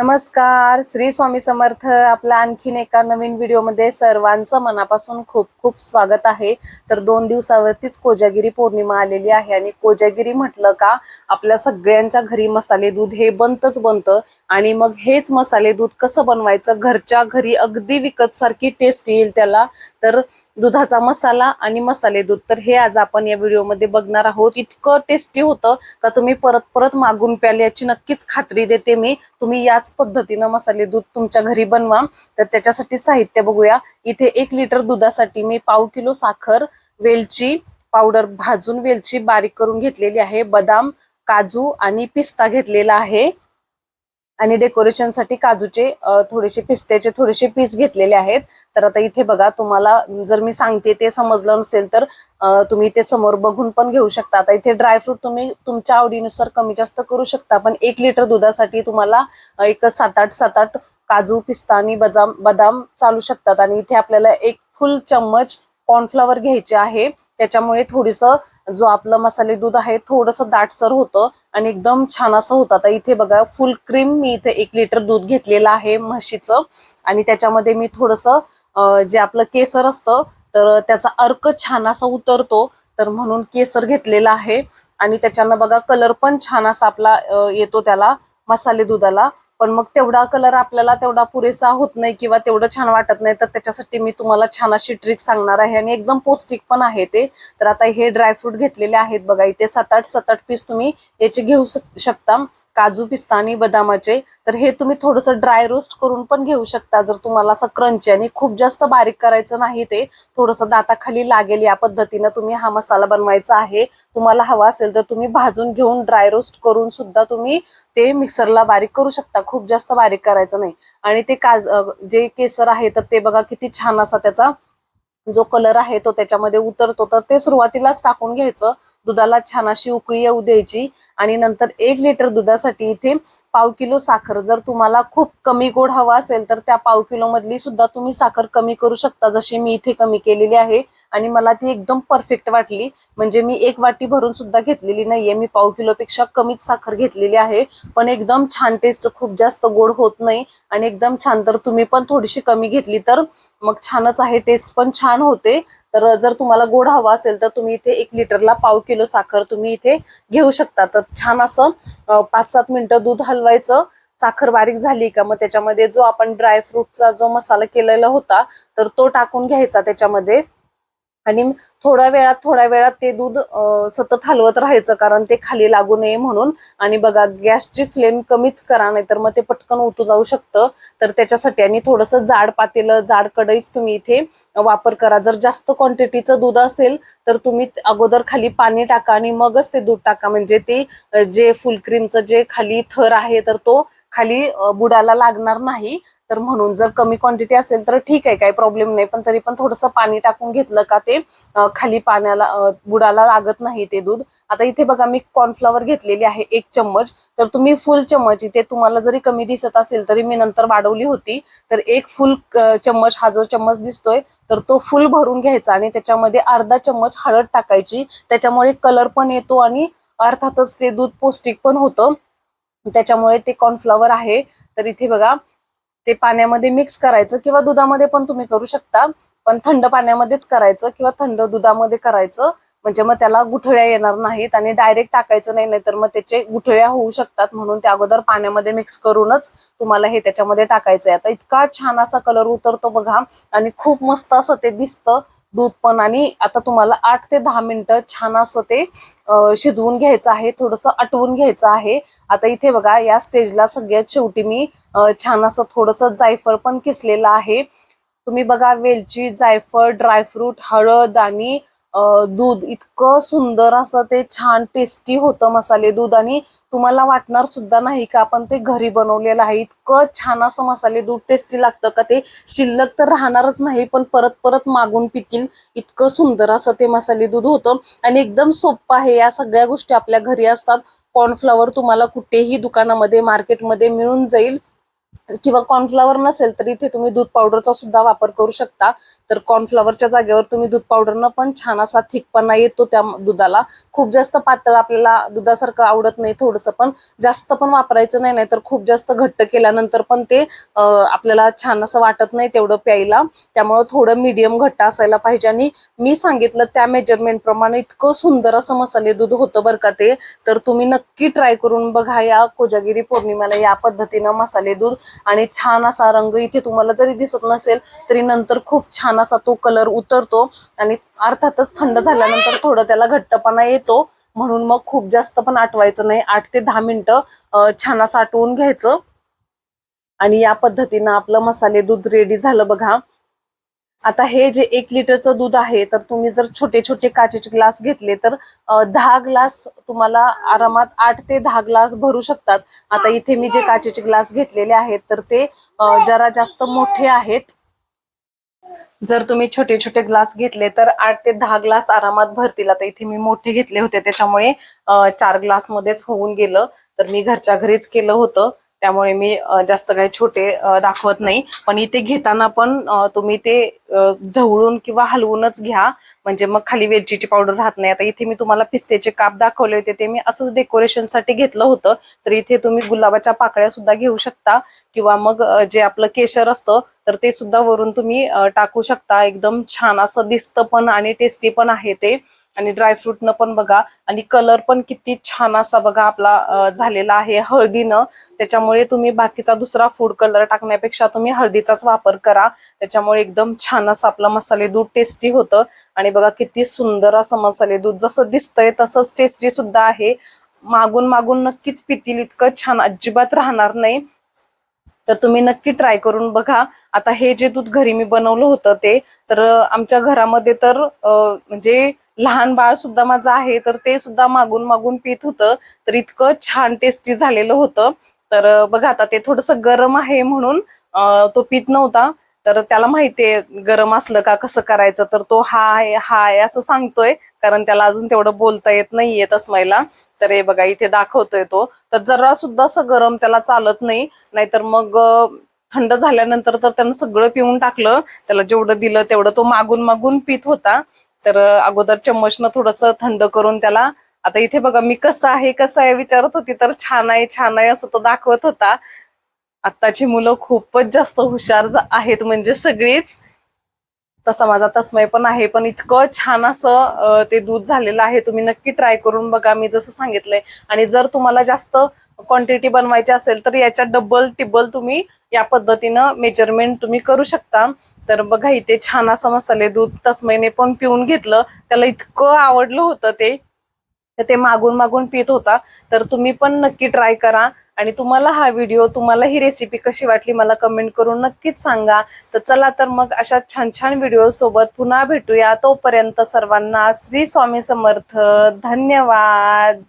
नमस्कार श्री स्वामी समर्थ आपला आणखीन एका नवीन व्हिडिओमध्ये सर्वांचं मनापासून खूप खूप स्वागत आहे. तर दोन दिवसावरतीच कोजागिरी पौर्णिमा आलेली आहे आणि कोजागिरी म्हटलं का आपल्या सगळ्यांच्या घरी मसाले दूध हे बनतच बनतं आणि मग हेच मसाले दूध कसं बनवायचं घरच्या घरी अगदी विकत सारखी टेस्ट येईल त्याला. तर दुधाचा मसाला आणि मसाले दूध. तर हे आज आपण या व्हिडिओमध्ये बघणार आहोत. इतकं टेस्टी होतं का तुम्ही परत परत मागून प्याल याची नक्कीच खात्री देते मी. तुम्ही याच पद्धतीनं मसाले दूध तुमच्या घरी बनवा. तर त्याच्यासाठी साहित्य बघूया. इथे एक लिटर दुधासाठी मी पाव किलो साखर वेलची पावडर भाजून वेलची बारीक करून घेतलेली आहे. बदाम काजू आणि पिस्ता घेतलेला आहे. आणि डेकोरेशनसाठी काजूचे थोडेसे पिस्त्याचे थोडेसे पीस घेतलेले आहेत. तर आता इथे बघा तुम्हाला जर मी सांगते ते समजलं नसेल तर तुम्ही ते समोर बघून पण घेऊ शकता. आता इथे ड्रायफ्रूट तुम्ही तुमच्या आवडीनुसार कमी जास्त करू शकता पण एक लिटर दुधासाठी तुम्हाला एक सात आठ सात आठ काजू पिस्ता आणि बदाम बदाम चालू शकतात. आणि इथे आपल्याला एक फुल चम्मच कॉर्नफ्लॉवर घ्यायचे आहे. त्याच्यामुळे थोडंसं जो आपलं मसाले दूध आहे थोडंसं दाटसर होतं आणि एकदम छान असं होतं. आता इथे बघा फुल क्रीम मी इथे एक लिटर दूध घेतलेलं आहे म्हशीचं. आणि त्याच्यामध्ये मी थोडंसं जे आपलं केसर असतं तर त्याचा अर्क छान असा उतरतो. तर म्हणून केसर घेतलेला आहे. आणि त्याच्यानं बघा कलर पण छान असा आपला येतो त्याला मसाले दुधाला. पण मग तेवढा कलर आपल्याला तेवढा पुरेसा होत नाही किंवा तेवढं छान वाटत नाही तर त्याच्यासाठी मी तुम्हाला छान अशी ट्रिक सांगणार आहे. आणि एकदम पौष्टिक पण आहे ते. तर आता हे ड्रायफ्रूट घेतलेले आहेत बघा इथे सात आठ सात आठ पीस तुम्ही याचे घेऊ शक- शकता. काजू पिस्ता आणि बदामाचे. तर हे तुम्ही थोडंसं ड्राय रोस्ट करून पण घेऊ शकता जर तुम्हाला असं क्रंची आणि खूप जास्त बारीक करायचं नाही ते. थोडंसं दाताखाली लागेल या पद्धतीनं तुम्ही हा मसाला बनवायचा आहे. तुम्हाला हवा असेल तर तुम्ही भाजून घेऊन ड्राय रोस्ट करून सुद्धा तुम्ही ते मिक्सरला बारीक करू शकता. खूप जास्त बारीक करायचं नाही. आणि ते काज जे केसर आहे तर ते बघा किती छान असा त्याचा जो कलर आहे तो त्याच्यामध्ये उतरतो. तर ते सुरुवातीलाच टाकून घ्यायचं. दुधाला छान अशी उकळी येऊ द्यायची. आणि नंतर एक लिटर दुधासाठी इथे पाव किलो साखर. जर तुम्हाला खूप कमी गोड हवा असेल तर त्या पाव किलो मधली सुद्धा तुम्ही साखर कमी करू शकता जशी मी इथे कमी केलेली आहे. आणि मला ती एकदम परफेक्ट वाटली. म्हणजे मी एक वाटी भरून सुद्धा घेतलेली नाहीये. मी पाव किलोपेक्षा कमीच साखर घेतलेली आहे. पण एकदम छान टेस्ट खूप जास्त गोड होत नाही. आणि एकदम छान तर तुम्ही पण थोडीशी कमी घेतली तर मग छानच आहे. टेस्ट पण छान होते. तर जर तुम्हाला गोड हवा असेल तर तुम्ही इथे एक लिटरला पाव किलो साखर तुम्ही इथे घेऊ शकता. तर छान असं पाच सात मिनिटं दूध हलवायचं. साखर बारीक झाली का मग त्याच्यामध्ये जो आपण ड्रायफ्रूटचा जो मसाला केलेला होता तर तो टाकून घ्यायचा त्याच्यामध्ये. आणि थोड्या वेळात थोड्या वेळात ते दूध सतत हलवत राहायचं कारण ते खाली लागू नये म्हणून. आणि बघा गॅसची फ्लेम कमीच करा नाही तर मग ते पटकन उतू जाऊ शकतं. तर त्याच्यासाठी आणि थोडंसं जाड पातेलं जाड कढईच तुम्ही इथे वापर करा. जर जास्त क्वांटिटीचं दूध असेल तर तुम्ही अगोदर खाली पाणी टाका आणि मगच ते दूध टाका. म्हणजे ते जे फुल क्रीमचं जे खाली थर आहे तर तो खाली बुडाला लागणार नाही. तर म्हणून जर कमी क्वांटिटी असेल तर ठीक आहे काही प्रॉब्लेम नाही. पण तरी पण थोडंसं पाणी टाकून घेतलं का ते खाली पाण्याला बुडाला लागत नाही ते दूध. आता इथे बघा मी कॉर्नफ्लॉवर घेतलेली आहे एक चम्मच. तर तुम्ही फुल चम्मच इथे तुम्हाला जरी कमी दिसत असेल तरी मी नंतर वाढवली होती. तर एक फुल चम्मच हा जो चम्मच दिसतोय तर तो फुल भरून घ्यायचा आणि त्याच्यामध्ये अर्धा चम्मच हळद टाकायची. त्याच्यामुळे कलर पण येतो आणि अर्थातच ते दूध पौष्टिक पण होतं. त्याच्यामुळे ते कॉर्नफ्लॉवर आहे. तर इथे बघा ते पाण्यामध्ये मिक्स करायचं किंवा दुधामध्ये पण तुम्ही करू शकता. पण थंड पाण्यामध्येच करायचं किंवा थंड दुधामध्ये करायचं. म्हणजे मग त्याला गुठळ्या येणार नाहीत आणि डायरेक्ट टाकायचं नाही नाहीतर मग त्याचे गुठळ्या होऊ शकतात म्हणून त्या अगोदर पाण्यामध्ये मिक्स करूनच तुम्हाला हे त्याच्यामध्ये टाकायचं आहे आता इतका छान असा कलर उतरतो बघा आणि खूप मस्त असं ते दिसतं दूध पण आणि आता तुम्हाला आठ ते दहा मिनिटं छान असं ते शिजवून घ्यायचं आहे थोडंसं आटवून घ्यायचं आहे. आता इथे बघा या स्टेजला सगळ्यात शेवटी मी छान असं थोडंसं जायफळ पण किसलेलं आहे. तुम्ही बघा वेलची जायफळ ड्रायफ्रूट हळद आणि दूध इतकं सुंदर असं ते छान टेस्टी होतं मसाले दूध आणि तुम्हाला वाटणार सुद्धा नाही का आपण ते घरी बनवलेलं आहे. इतकं छान असं मसाले दूध टेस्टी लागतं का ते शिल्लक तर राहणारच नाही पण परत परत मागून पितील. इतकं सुंदर असं ते मसाले दूध होतं. आणि एकदम सोपं आहे या सगळ्या गोष्टी आपल्या घरी असतात. कॉर्नफ्लॉवर तुम्हाला कुठेही दुकानामध्ये मार्केटमध्ये मिळून जाईल. किंवा कॉर्नफ्लॉवर नसेल तर इथे तुम्ही दूध पावडरचा सुद्धा वापर करू शकता. तर कॉर्नफ्लॉवरच्या जागेवर तुम्ही दूध पावडरनं पण छान असा थिकपणा येतो त्या दुधाला. खूप जास्त पातळ आपल्याला दुधासारखं आवडत नाही थोडंसं पण. जास्त पण वापरायचं नाही नाहीतर खूप जास्त घट्ट केल्यानंतर पण ते आपल्याला छान असं वाटत नाही तेवढं प्यायला. त्यामुळं थोडं मीडियम घट्ट असायला पाहिजे. आणि मी सांगितलं त्या मेजरमेंट प्रमाणे इतकं सुंदर असं मसाले दूध होतं बरं का ते. तर तुम्ही नक्की ट्राय करून बघा या कोजागिरी पौर्णिमेला या पद्धतीनं मसाले दूध. आणि छान असा रंग इथे तुम्हाला जरी दिसत नसेल तरी नंतर खूप छान असा तो कलर उतरतो. आणि अर्थातच थंड झाल्यानंतर थोडं त्याला घट्टपणा येतो. म्हणून मग खूप जास्त पण आटवायचं नाही. आठ ते दहा मिनिटं छान असं आटवून घ्यायचं. आणि या पद्धतीनं आपलं मसाले दूध रेडी झालं बघा. आता हे जे एक लिटरचं दूध आहे तर तुम्ही जर छोटे छोटे काचेचे ग्लास घेतले तर दहा ग्लास तुम्हाला आरामात आठ ते दहा ग्लास भरू शकतात. आता इथे मी जे काचेचे ग्लास घेतलेले आहेत तर ते जरा जास्त मोठे आहेत. जर तुम्ही छोटे छोटे ग्लास घेतले तर आठ ते दहा ग्लास आरामात भरतील. आता इथे मी मोठे घेतले होते त्याच्यामुळे चार ग्लास मध्येच होऊन गेलं. तर मी घरच्या घरीच केलं होतं. त्यामुळे मी जास्त काही छोटे दाखवत नाही. पण इथे घेताना पण तुम्ही ते ढवळून किंवा हलवूनच घ्या. म्हणजे मग खाली वेलचीची पावडर राहत नाही. आता इथे मी तुम्हाला पिस्तेचे काप दाखवले होते. ते मी असंच डेकोरेशनसाठी घेतलं होतं. तर इथे तुम्ही गुलाबाच्या पाकळ्या सुद्धा घेऊ शकता. किंवा मग जे आपलं केशर असतं तर ते सुद्धा वरून तुम्ही टाकू शकता. एकदम छान असं दिसतं पण आणि टेस्टी पण आहे ते. आणि ड्रायफ्रूटनं पण बघा. आणि कलर पण किती छान असा बघा आपला झालेला आहे हळदीनं. त्याच्यामुळे तुम्ही बाकीचा दुसरा फूड कलर टाकण्यापेक्षा तुम्ही हळदीचाच वापर करा. त्याच्यामुळे एकदम छान असं आपलं मसाले दूध टेस्टी होतं. आणि बघा किती सुंदर असं मसाले दूध जसं दिसतंय तसंच टेस्टी सुद्धा आहे. मागून मागून नक्कीच पितील इतकं छान. अजिबात राहणार नाही. तर तुम्ही नक्की ट्राय करून बघा. आता हे जे दूध घरी मी बनवलं होतं ते तर आमच्या घरामध्ये तर म्हणजे लहान बाळ सुद्धा माझं आहे तर ते सुद्धा मागून मागून पित होतं. तर इतकं छान टेस्टी झालेलं होतं. तर बघा आता ते थोडंसं गरम आहे म्हणून तो पित नव्हता. तर त्याला माहितीये गरम असलं का कसं करायचं? तर तो हाय हाय असं सांगतोय. कारण त्याला अजून तेवढं बोलता येत नाहीये तस्मयला तर हे बघा इथे दाखवतोय तो. तर जरा सुद्धा असं गरम त्याला चालत नाही. नाहीतर मग थंड झाल्यानंतर तर त्यानं सगळं पिऊन टाकलं. त्याला जेवढं दिलं तेवढं तो मागून मागून पित होता. तर अगोदर चम्मचनं थोडस थंड करून त्याला आता इथे बघा मी कसं आहे कसं आहे विचारत होती तर छान आहे छान आहे असं तो दाखवत होता. आत्ताची मुलं खूपच जास्त हुशार आहेत म्हणजे सगळीच. तसा माझा तस्मय पण आहे पण इतकं छान असं ते दूध झालेलं आहे. तुम्ही नक्की ट्राय करून बघा. मी जसं सांगितलंय आणि जर तुम्हाला जास्त क्वांटिटी बनवायची असेल तर याच्या डबल टिबल तुम्ही या पद्धतीनं मेजरमेंट तुम्ही करू शकता. तर बघा इथे छान असं मसाले दूध तस्मयने पण पिऊन घेतलं. त्याला इतकं आवडलं होतं ते. ते मागून मागून पित होता. तर तुम्ही पण नक्की ट्राय करा. आणि तुम्हाला हा व्हिडिओ तुम्हाला ही रेसिपी कशी वाटली मला कमेंट करून नक्कीच सांगा. तर चला तर मग अशा छान छान व्हिडिओ सोबत पुन्हा भेटूया. तोपर्यंत सर्वांना श्री स्वामी समर्थ. धन्यवाद.